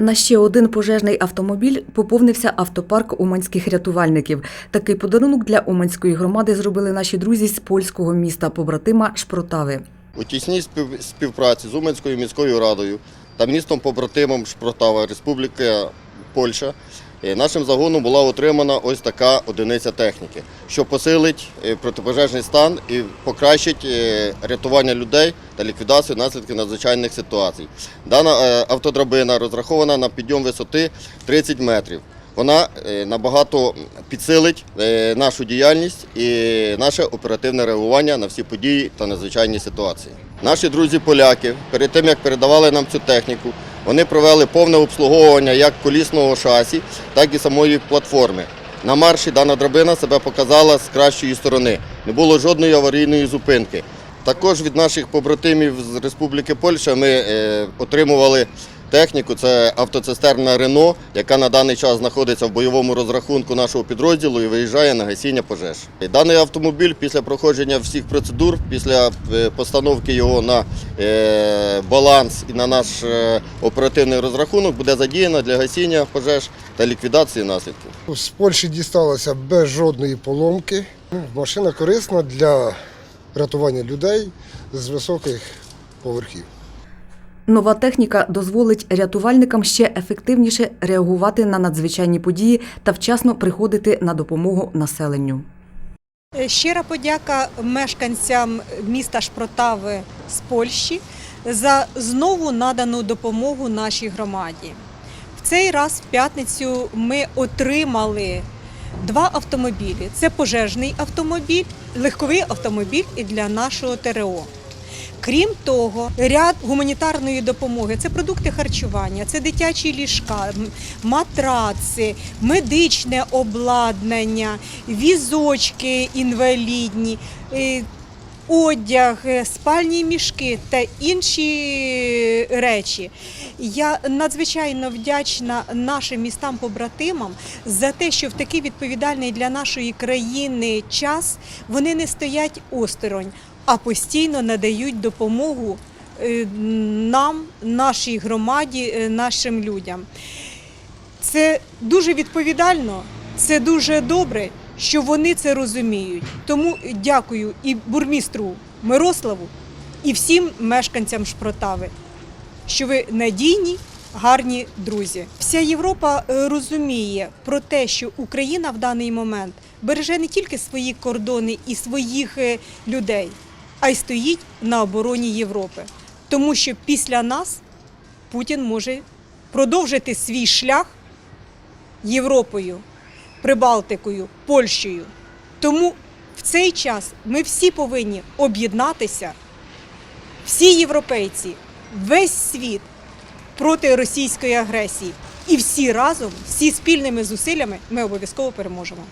На ще один пожежний автомобіль поповнився автопарк уманських рятувальників. Такий подарунок для уманської громади зробили наші друзі з польського міста побратима Шпротави. У тісній спів- співпраці з Уманською міською радою та містом побратимом Шпротава Республіка Польща нашим загоном була отримана ось така одиниця техніки, що посилить е, протипожежний стан і покращить е, рятування людей та ліквідацію наслідків надзвичайних ситуацій. Дана е, автодрабина розрахована на підйом висоти 30 метрів. Вона е, набагато підсилить е, нашу діяльність і наше оперативне реагування на всі події та надзвичайні ситуації. Наші друзі-поляки, перед тим як передавали нам цю техніку, вони провели повне обслуговування як колісного шасі, так і самої платформи. На марші дана драбина себе показала з кращої сторони. Не було жодної аварійної зупинки. Також від наших побратимів з Республіки Польща ми е, отримували техніку. Це автоцистерна Рено, яка на даний час знаходиться в бойовому розрахунку нашого підрозділу і виїжджає на гасіння пожеж. Даний автомобіль після проходження всіх процедур, після е, постановки його на е, баланс і на наш е, оперативний розрахунок, буде задіяно для гасіння пожеж та ліквідації наслідків. З Польщі дісталася без жодної поломки. Машина корисна для рятування людей з високих поверхів. Нова техніка дозволить рятувальникам ще ефективніше реагувати на надзвичайні події та вчасно приходити на допомогу населенню. Е, Щира подяка мешканцям міста Шпротави з Польщі за знову надану допомогу нашій громаді. В цей раз в п'ятницю ми отримали два автомобілі: це пожежний автомобіль, легковий автомобіль і для нашого ТРО. Крім того, ряд гуманітарної допомоги це продукти харчування, це дитячі ліжка, матраци, медичне обладнання, візочки інвалідні, е, одяг, е, спальні мішки та інші речі. Я надзвичайно вдячна нашим містам-побратимам за те, що в такий відповідальний для нашої країни час вони не стоять осторонь, а постійно надають допомогу е, нам, нашій громаді, е, нашим людям. Це дуже відповідально, це дуже добре, що вони це розуміють. Тому дякую і бурмістру Мирославу, і всім мешканцям Шпротави, що ви надійні, гарні друзі. Вся Європа е, розуміє про те, що Україна в даний момент береже не тільки свої кордони і своїх людей, а й стоїть на обороні Європи. Тому що після нас Путін може продовжити свій шлях Європою, Прибалтикою, Польщею. Тому в цей час ми всі повинні об'єднатися, всі європейці, весь світ проти російської агресії. І всі разом, всі спільними зусиллями ми обов'язково переможемо.